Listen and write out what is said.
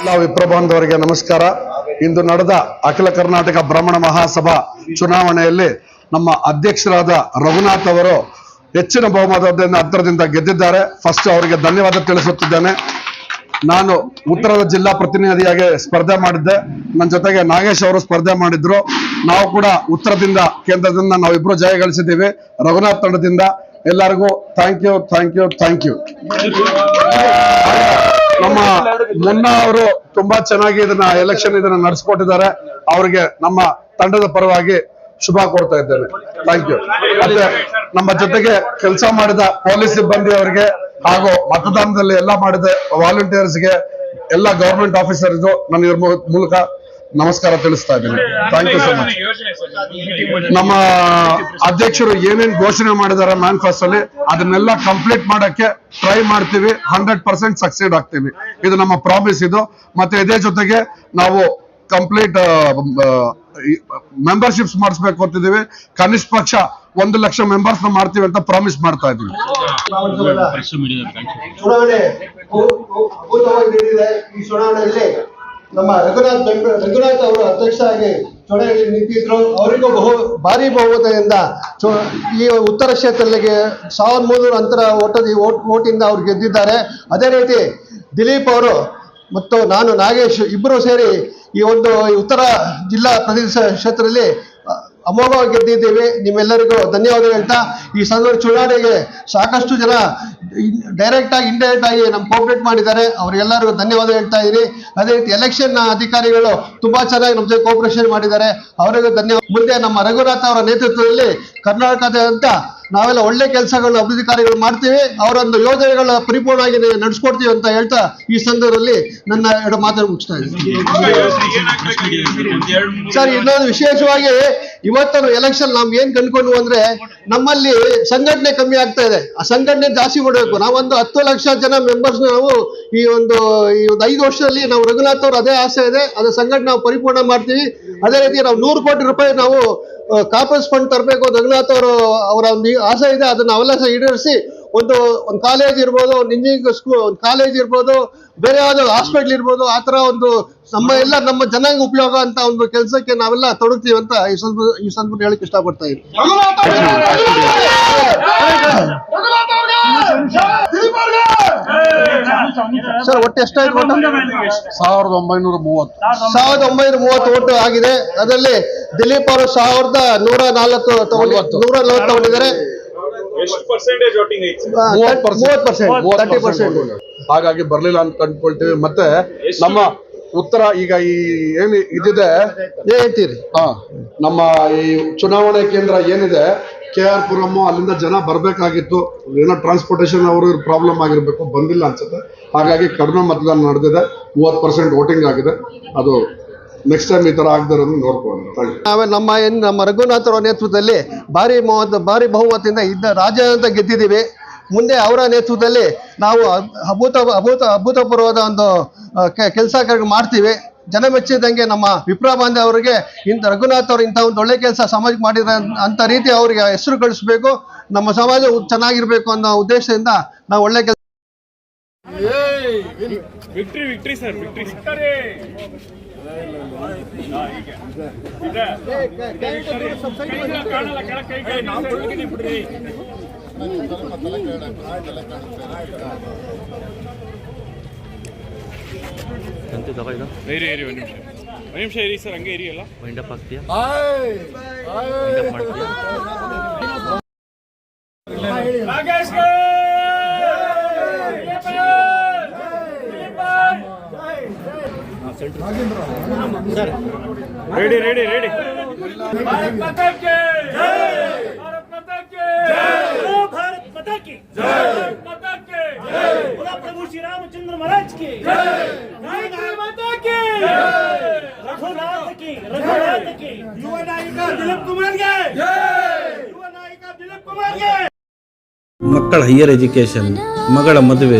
ಎಲ್ಲ ವಿಪ್ರಬಂಧವರಿಗೆ ನಮಸ್ಕಾರ. ಇಂದು ನಡೆದ ಅಖಿಲ ಕರ್ನಾಟಕ ಬ್ರಾಹ್ಮಣ ಮಹಾಸಭಾ ಚುನಾವಣೆಯಲ್ಲಿ ನಮ್ಮ ಅಧ್ಯಕ್ಷರಾದ ರಘುನಾಥ್ ಅವರು ಹೆಚ್ಚಿನ ಬಹುಮತದಿಂದ ಅಂತರದಿಂದ ಗೆದ್ದಿದ್ದಾರೆ. ಫಸ್ಟ್ ಅವರಿಗೆ ಧನ್ಯವಾದ ತಿಳಿಸುತ್ತಿದ್ದೇನೆ. ನಾನು ಉತ್ತರದ ಜಿಲ್ಲಾ ಪ್ರತಿನಿಧಿಯಾಗಿ ಸ್ಪರ್ಧೆ ಮಾಡಿದ್ದೆ. ನನ್ನ ಜೊತೆಗೆ ನಾಗೇಶ್ ಅವರು ಸ್ಪರ್ಧೆ ಮಾಡಿದ್ರು. ನಾವು ಕೂಡ ಉತ್ತರದಿಂದ, ಕೇಂದ್ರದಿಂದ ನಾವಿಬ್ರು ಜಯ ಗಳಿಸಿದ್ದೀವಿ. ರಘುನಾಥ್ ತಂಡದಿಂದ ಎಲ್ಲರಿಗೂ thank you thank you thank you ನಮ್ಮ ಮುನ್ನಾ ಅವರು ತುಂಬಾ ಚೆನ್ನಾಗಿ ಇದನ್ನ ಎಲೆಕ್ಷನ್ ಇದನ್ನ ನಡೆಸ್ಕೊಟ್ಟಿದ್ದಾರೆ. ಅವರಿಗೆ ನಮ್ಮ ತಂಡದ ಪರವಾಗಿ ಶುಭ ಕೊಡ್ತಾ ಇದ್ದೇನೆ. ಥ್ಯಾಂಕ್ ಯು ಮತ್ತೆ ನಮ್ಮ ಜೊತೆಗೆ ಕೆಲಸ ಮಾಡಿದ ಪೊಲೀಸ್ ಸಿಬ್ಬಂದಿ ಅವರಿಗೆ ಹಾಗೂ ಮತದಾನದಲ್ಲಿ ಎಲ್ಲ ಮಾಡಿದ ವಾಲಂಟಿಯರ್ಸ್ಗೆ ಎಲ್ಲ ಗವರ್ಮೆಂಟ್ ಆಫೀಸರ್ಗೂ ನಾನು ಇವ್ರ ಮೂಲಕ ನಮಸ್ಕಾರ ತಿಳಿಸ್ತಾ ಇದ್ದೀನಿ. ಥ್ಯಾಂಕ್ ಯು ಸೊ ಮಚ್ ನಮ್ಮ ಅಧ್ಯಕ್ಷರು ಏನೇನ್ ಘೋಷಣೆ ಮಾಡಿದ್ದಾರೆ ಮ್ಯಾನಿಫೆಸ್ಟೋ ಅಲ್ಲಿ ಅದನ್ನೆಲ್ಲ ಕಂಪ್ಲೀಟ್ ಮಾಡಕ್ಕೆ ಟ್ರೈ ಮಾಡ್ತೀವಿ. ಹಂಡ್ರೆಡ್ ಪರ್ಸೆಂಟ್ ಸಕ್ಸೀಡ್ ಆಗ್ತೀವಿ. ಇದು ನಮ್ಮ ಪ್ರಾಮಿಸ್ ಇದು. ಮತ್ತೆ ಇದೇ ಜೊತೆಗೆ ನಾವು ಕಂಪ್ಲೀಟ್ ಮೆಂಬರ್ಶಿಪ್ಸ್ ಮಾಡಿಸ್ಬೇಕು ಅಂತಿದ್ದೀವಿ. ಕನಿಷ್ಠ ಪಕ್ಷ ಒಂದು ಲಕ್ಷ ಮೆಂಬರ್ಸ್ ಮಾಡ್ತೀವಿ ಅಂತ ಪ್ರಾಮಿಸ್ ಮಾಡ್ತಾ ಇದ್ದೀವಿ. ಚುನಾವಣೆ ಈ ಚುನಾವಣೆಯಲ್ಲಿ ನಮ್ಮ ರಘುನಾಥ್ ಬೆಂಬ ರಘುನಾಥ್ ಅವರು ಅಧ್ಯಕ್ಷರಾಗಿ ಚುನಾವಣೆಯಲ್ಲಿ ನಿಂತಿದ್ರು. ಅವರಿಗೂ ಬಹು, ಭಾರಿ ಬಹುಮತದಿಂದ ಈ ಉತ್ತರ ಕ್ಷೇತ್ರಕ್ಕೆ ಸಾವಿರದ ಮುನ್ನೂರು ಅಂತರ ಓಟದ ಓಟ್, ಓಟಿಂದ ಅವ್ರು ಗೆದ್ದಿದ್ದಾರೆ. ಅದೇ ರೀತಿ ದಿಲೀಪ್ ಅವರು ಮತ್ತು ನಾನು ನಾಗೇಶ್ ಇಬ್ಬರು ಸೇರಿ ಈ ಒಂದು ಉತ್ತರ ಜಿಲ್ಲಾ ಪ್ರದೇಶ ಕ್ಷೇತ್ರದಲ್ಲಿ ಅಮೋಘವಾಗಿ ಗೆದ್ದಿದ್ದೇವೆ. ನಿಮ್ಮೆಲ್ಲರಿಗೂ ಧನ್ಯವಾದ ಹೇಳ್ತಾ, ಈ ಸಂದರ್ಭ ಚುನಾವಣೆಗೆ ಸಾಕಷ್ಟು ಜನ ಡೈರೆಕ್ಟ್ ಆಗಿ ಇಂಡೈರೆಕ್ಟ್ ಆಗಿ ನಮ್ ಕೋಪರೇಟ್ ಮಾಡಿದ್ದಾರೆ. ಅವರಿಗೆಲ್ಲರಿಗೂ ಧನ್ಯವಾದ ಹೇಳ್ತಾ ಇದ್ರಿ ಅದೇ ರೀತಿ ಎಲೆಕ್ಷನ್ ಅಧಿಕಾರಿಗಳು ತುಂಬಾ ಚೆನ್ನಾಗಿ ನಮ್ಮ ಜೊತೆ ಕೋಪರೇಷನ್ ಮಾಡಿದ್ದಾರೆ. ಅವರಿಗೂ ಧನ್ಯವಾದ. ಮುಂದೆ ನಮ್ಮ ರಘುನಾಥ್ ಅವರ ನೇತೃತ್ವದಲ್ಲಿ ಕರ್ನಾಟಕದಾದ್ಯಂತ ನಾವೆಲ್ಲ ಒಳ್ಳೆ ಕೆಲಸಗಳು, ಅಭಿವೃದ್ಧಿ ಕಾರ್ಯಗಳು ಮಾಡ್ತೀವಿ. ಅವರೊಂದು ಯೋಜನೆಗಳ ಪರಿಪೂರ್ಣವಾಗಿ ನಡೆಸ್ಕೊಡ್ತೀವಿ ಅಂತ ಹೇಳ್ತಾ ಈ ಸಂದರ್ಭದಲ್ಲಿ ನನ್ನ ಎರಡು ಮಾತನ್ನು ಮುಗಿಸ್ತಾ ಇದ್ದೀನಿ. ಸರ್, ಇನ್ನೊಂದು ವಿಶೇಷವಾಗಿ ಇವತ್ತನ್ನು ಎಲೆಕ್ಷನ್ ನಾವು ಏನ್ ಕಂಡ್ಕೊಂಡು ಅಂದ್ರೆ ನಮ್ಮಲ್ಲಿ ಸಂಘಟನೆ ಕಮ್ಮಿ ಆಗ್ತಾ ಇದೆ. ಆ ಸಂಘಟನೆ ಜಾಸ್ತಿ ಮಾಡಬೇಕು. ನಾವೊಂದು ಹತ್ತು ಲಕ್ಷ ಜನ ಮೆಂಬರ್ಸ್ ನಾವು ಈ ಒಂದು ಈ ಒಂದು ಐದು ವರ್ಷದಲ್ಲಿ ನಾವು ರಘುನಾಥ್ ಅವ್ರ ಅದೇ ಆಸೆ ಇದೆ. ಅದೇ ಸಂಘಟನೆ ನಾವು ಪರಿಪೂರ್ಣ ಮಾಡ್ತೀವಿ. ಅದೇ ರೀತಿ ನಾವು ನೂರು ಕೋಟಿ ರೂಪಾಯಿ ನಾವು ಕಾಪರ್ಸ್ ಫಂಡ್ ತರಬೇಕು ರಘುನಾಥ್ ಅವರು ಅವರ ಒಂದು ಆಸೆ ಇದೆ ಅದನ್ನ ಅವೆಲ್ಲ ಸಹ ಈಡೇರಿಸಿ ಒಂದು ಒಂದು ಕಾಲೇಜ್ ಇರ್ಬೋದು ಒಂದು ಇಂಜಿನಿಯರಿಂಗ್ ಸ್ಕೂಲ್ ಒಂದು ಕಾಲೇಜ್ ಇರ್ಬೋದು ಬೇರೆ ಯಾವುದೋ ಹಾಸ್ಪಿಟ್ಲ್ ಇರ್ಬೋದು ಆ ಥರ ಒಂದು ನಮ್ಮ ಎಲ್ಲ ನಮ್ಮ ಜನಾಂಗ ಉಪಯೋಗ ಅಂತ ಒಂದು ಕೆಲಸಕ್ಕೆ ನಾವೆಲ್ಲ ತೊಡಗ್ತೀವಿ ಅಂತ ಈ ಸಂದರ್ಭ ಈ ಸಂದರ್ಭ ಹೇಳಕ್ ಇಷ್ಟಪಡ್ತಾ ಇದ್ದೀನಿ. ಸರ್ ಒಟ್ಟು ಎಷ್ಟಾಯ್ತು ಸಾವಿರದ ಒಂಬೈನೂರ ಮೂವತ್ತು. ಸಾವಿರದ ಒಂಬೈನೂರ ಮೂವತ್ತು ಒಟ್ಟು ಆಗಿದೆ. ಅದರಲ್ಲಿ ದಿಲೀಪ್ ಅವರು ಸಾವಿರದ ನೂರ ನಾಲ್ಕು ತಗೊಂಡಿದ್ದಾರೆ ನೂರ ನಲವತ್ತು ತಗೊಂಡಿದ್ದಾರೆ. ಹಾಗಾಗಿ ಬರ್ಲಿಲ್ಲ ಅಂತ ಕಂಡ್ಕೊಳ್ತೀವಿ. ಮತ್ತೆ ನಮ್ಮ ಉತ್ತರ ಈಗ ಈ ಏನು ಇದಿದೆ? ಹೇಳ್ತೀರಿ. ಹಾ ನಮ್ಮ ಈ ಚುನಾವಣೆ ಕೇಂದ್ರ ಏನಿದೆ? ಕೆ ಆರ್ ಪುರಮ್ ಅಲ್ಲಿಂದ ಜನ ಬರ್ಬೇಕಾಗಿತ್ತು. ಏನೋ ಟ್ರಾನ್ಸ್ಪೋರ್ಟೇಷನ್ ಅವರು ಪ್ರಾಬ್ಲಮ್ ಆಗಿರ್ಬೇಕು. ಬಂದಿಲ್ಲ ಅನ್ಸುತ್ತೆ. ಹಾಗಾಗಿ ಕಡಿಮೆ ಮತದಾನ ನಡೆದಿದೆ. ಮೂವತ್ತು ಪರ್ಸೆಂಟ್ ವೋಟಿಂಗ್ ಆಗಿದೆ. ಅದು ನೆಕ್ಸ್ಟ್ ಟೈಮ್ ಈ ತರ ಆಗದೆ ಇರೋದನ್ನ ನೋಡ್ಕೊಳ್ಳೋಣ ಥ್ಯಾಂಕ್ ಯು. ನಾವೇ ನಮ್ಮ ಏನು ನಮ್ಮ ರಘುನಾಥರ ಅವರ ನೇತೃತ್ವದಲ್ಲಿ ಭಾರಿ ಮಹತ್ವ ಭಾರಿ ಬಹುಮತದಿಂದ ಇದ್ದ ರಾಜ್ಯಾದ್ಯಂತ ಗೆದ್ದಿದ್ದೀವಿ. ಮುಂದೆ ಅವರ ನೇತೃತ್ವದಲ್ಲಿ ನಾವು ಅಭೂತ ಅಭೂತ ಅಭೂತಪೂರ್ವದ ಒಂದು ಕೆಲಸ ಮಾಡ್ತೀವಿ. ಜನ ಮೆಚ್ಚಿದಂಗೆ ನಮ್ಮ ವಿಪ್ರಾ ಬಾಂಧೆ ಅವರಿಗೆ ಇಂಥ ರಘುನಾಥ್ ಅವರು ಇಂಥ ಒಂದು ಒಳ್ಳೆ ಕೆಲಸ ಸಮಾಜಕ್ಕೆ ಮಾಡಿದ್ರೆ ಅಂತ ರೀತಿ ಅವರಿಗೆ ಹೆಸರು ಗಳಿಸ್ಬೇಕು ನಮ್ಮ ಸಮಾಜ ಚೆನ್ನಾಗಿರ್ಬೇಕು ಅನ್ನೋ ಉದ್ದೇಶದಿಂದ ನಾವು ಒಳ್ಳೆ ಕೆಲಸ ಎಂತ ತಗೋ ಇದು ಇರಿ ಇರಿ ಒಂದು ನಿಮಿಷ. ಒಂದು ನಿಮಿಷ ಇರಿ ಸರ್ ಹಂಗೆ ಇರಿ ಅಲ್ಲ ವೈಂಡಪ್ ಆಗ್ತೀಯಾ? ಮಾಡ್ತೀಯಾ? ರೆಡಿ ರೆಡಿ ರೆಡಿ भारत माता की जय भारत माता की जय भारत माता की जय माता की जय बोला प्रभु श्री रामचंद्र महाराज की जय माता की जय रघुनाथ की रघुनाथ की युवा नायिका दिलीप कुमार के जय युवा नायिका दिलीप कुमार के ಮಕ್ಕಳ ಹೈಯರ್ ಎಜುಕೇಷನ್ ಮಗಳ ಮದುವೆ